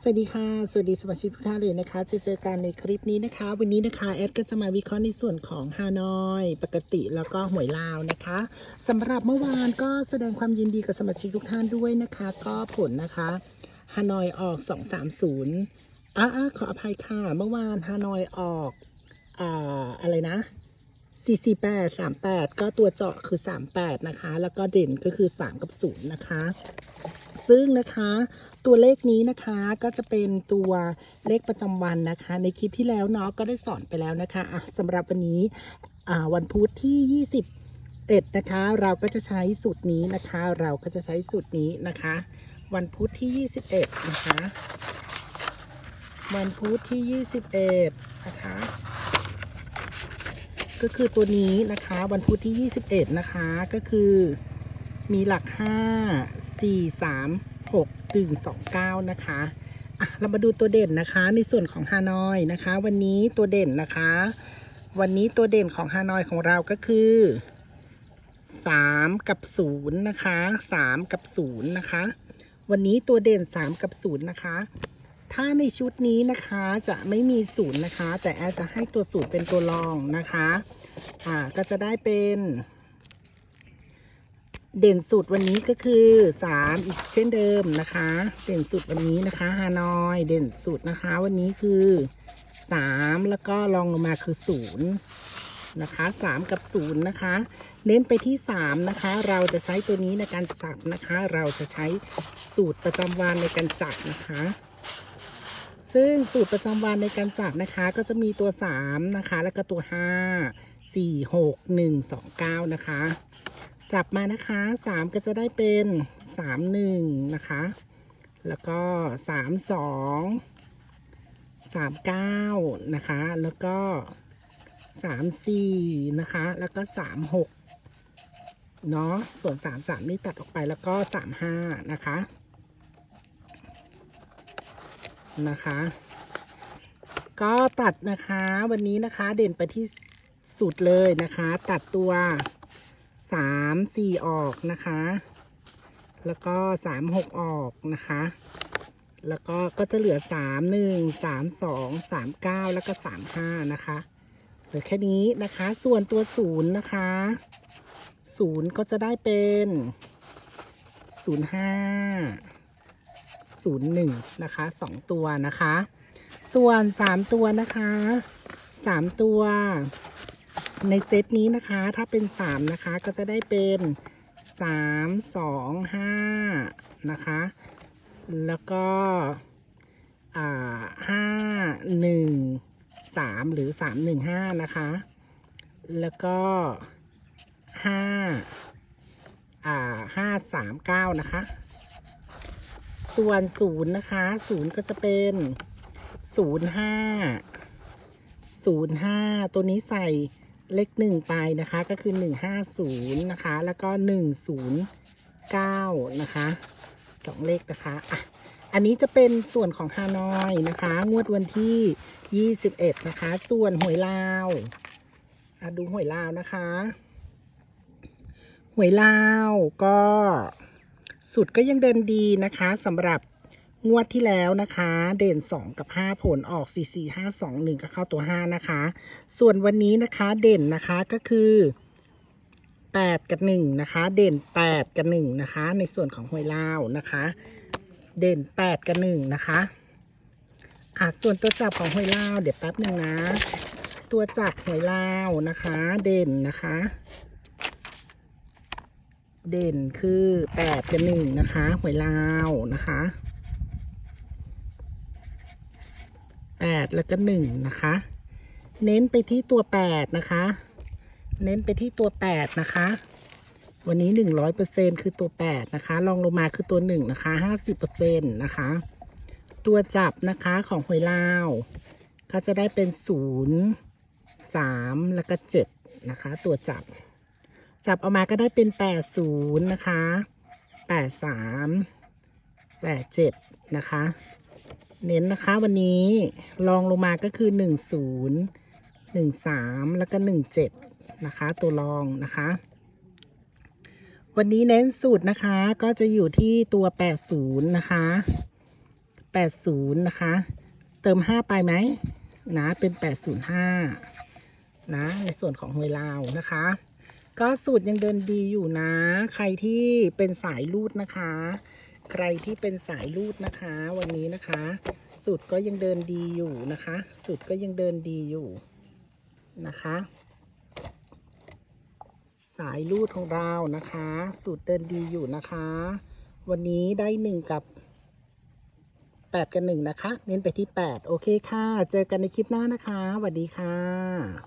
สวัสดีค่ะ สวัสดีสมาชิกทุกท่านเลยนะคะ จะเจอกันในคลิปนี้นะคะ วันนี้นะคะแอดก็จะมาวิเคราะห์ในส่วนของฮานอย ปกติแล้วก็หวยลาวนะคะสำหรับเมื่อวานก็แสดงความยินดีกับสมาชิกทุกท่านด้วยนะคะ ก็ผลนะคะฮานอยออก 230อ่าขออภัยค่ะ เมื่อวานฮานอยออกอ่าอะไรนะ448 38 ก็ตัวเจาะคือ 38 นะคะ แล้วก็เด่นก็คือ 3 กับ 0 นะคะ ซึ่งนะคะ ตัวเลขนี้นะคะก็จะเป็นตัวเลขประจำวันนะคะ ในคลิปที่แล้วเนาะก็ได้สอนไปแล้วนะคะะสำหรับวันนี้วันพุธที่ 21 นะคะ เราก็จะใช้สูตรนี้นะคะ เราก็จะใช้สูตรนี้นะคะ วันพุธที่ 21 นะคะ วันพุธที่ 21 นะคะก็คือตัวนี้นะคะ วันพุธที่ 21 นะคะ ก็คือ มีหลัก 5 4 3 6 1 2 9 นะคะอะเรามาดูตัวเด่นนะคะในส่วนของฮานอยนะคะ วันนี้ตัวเด่นนะคะ วันนี้ตัวเด่นของฮานอยของเราก็คือ 3 กับ 0 นะคะ 3 กับ 0 นะคะ วันนี้ตัวเด่น 3 กับ 0 นะคะ ถ้าในชุดนี้นะคะจะไม่มีศูนย์นะคะ แต่แอจะให้ตัวศูนย์เป็นตัวรองนะคะอ่าก็จะได้เป็น เด่นสุดวันนี้ก็คือ3อีกเช่นเดิมนะคะ เด่นสุดวันนี้นะคะฮานอยเด่นสุดนะคะ วันนี้คือ3แล้วก็รองลงมาคือ0นะคะ3กับ0นะคะ เน้นไปที่3นะคะ เราจะใช้ตัวนี้ในการจับนะคะ เราจะใช้สูตรประจำวันในการจับนะคะซึ่งสูตรประจำวันในการจับนะคะก็จะมีตัว 3 นะคะ แล้วก็ตัว 5 4 6 1 2 9 นะคะ จับมานะคะ3ก็จะได้เป็น3 1นะคะ แล้วก็3 2 3 9นะคะ แล้วก็3 4นะคะ แล้วก็3 6เนาะ ส่วน3 3นี่ตัดออกไปแล้วก็3 5นะคะ นะคะ ก็ตัดนะคะวันนี้นะคะเด่นไปที่สุดเลยนะคะ ตัดตัว สามสี่ออกนะคะ แล้วก็สามหกออกนะคะ แล้วก็ก็จะเหลือสามหนึ่งสามสองสามเก้าแล้วก็สามห้านะคะเหลือแค่นี้นะคะ ส่วนตัวศูนย์นะคะศูนย์ก็จะได้เป็นศูนย์ห้า01นย์หนึ่งนะคะ2ตัวนะคะ ส่วน3ตัวนะคะ3ตัว ในเซตนี้นะคะ ถ้าเป็น 3 นะคะ ก็จะได้เป็น 3 2 5 นะคะ แล้วก็อ่า5 1 3หรือ3 1 5นะคะ แล้วก็5อ่า5 3 9นะคะ ส่วนศูนย์นะคะศูนย์ก็จะเป็นศูนย์ห้าศูนย์ห้าตัวนี้ใส่ เลขหนึ่งไปนะคะก็คือหนึ่งห้าศูนย์นะคะ แล้วก็หนึ่งศูนย์เก้านะคะสองเลขนะคะอะอันนี้จะเป็นส่วนของฮานอยนะคะ งวดวันที่ยี่สิบเอ็ดนะคะ ส่วนหวยลาวอะดูหวยลาวนะคะ หวยลาวก็สุดก็ยังเดินดีนะคะสำหรับ งวดที่แล้วนะคะ เด่น 2 กับ 5 ผลออก4 4 5 2 1 ก็เข้าตัว 5 นะคะ ส่วนวันนี้นะคะเด่นนะคะก็คือ 8 กับ 1 นะคะ เด่น 8 กับ 1 นะคะ ในส่วนของหวยลาวนะคะ เด่น 8 กับ 1 นะคะอะส่วนตัวจับของหวยลาวเดี๋ยวแป๊บหนึ่งนะ ตัวจับหวยลาวนะคะ เด่นนะคะ เด่นคือแปดกับหนึ่งนะคะหวยลาวนะคะ แปดแล้วก็หนึ่งนะคะ เน้นไปที่ตัวแปดนะคะ เน้นไปที่ตัวแปดนะคะ วันนี้หนึ่งร้อยเปอร์เซ็นคือตัวแปดนะคะลองลงมาคือตัวหนึ่งนะคะห้าสิบเปอร์เซ็นนะคะ ตัวจับนะคะของหวยลาว ก็จะได้เป็นศูนย์สามแล้วก็เจ็ดนะคะ ตัวจับ จับออกมาก็ได้เป็น 80 นะคะ 83 87 นะคะ เน้นนะคะวันนี้ลองลงมาก็คือ 10 13 แล้วก็ 17 นะคะ ตัวรองนะคะ วันนี้เน้นสูตรนะคะก็จะอยู่ที่ตัว 80 นะคะแปดศูนย์นะคะ เติมห้าไปไหมนะเป็นแปดศูนย์ห้านะ ในส่วนของหวยลาวนะคะ ก็สูตรยังเดินดีอยู่นะ ใครที่เป็นสายรูดนะคะ ใครที่เป็นสายรูดนะคะ วันนี้นะคะสูตรก็ยังเดินดีอยู่นะคะสูตรก็ยังเดินดีอยู่นะคะ สายรูดของเรานะคะสูตรเดินดีอยู่นะคะ วันนี้ได้หนึ่งกับแปดกับหนึ่งนะคะ เน้นไปที่แปดโอเคค่ะ เจอกันในคลิปหน้านะคะสวัสดีค่ะ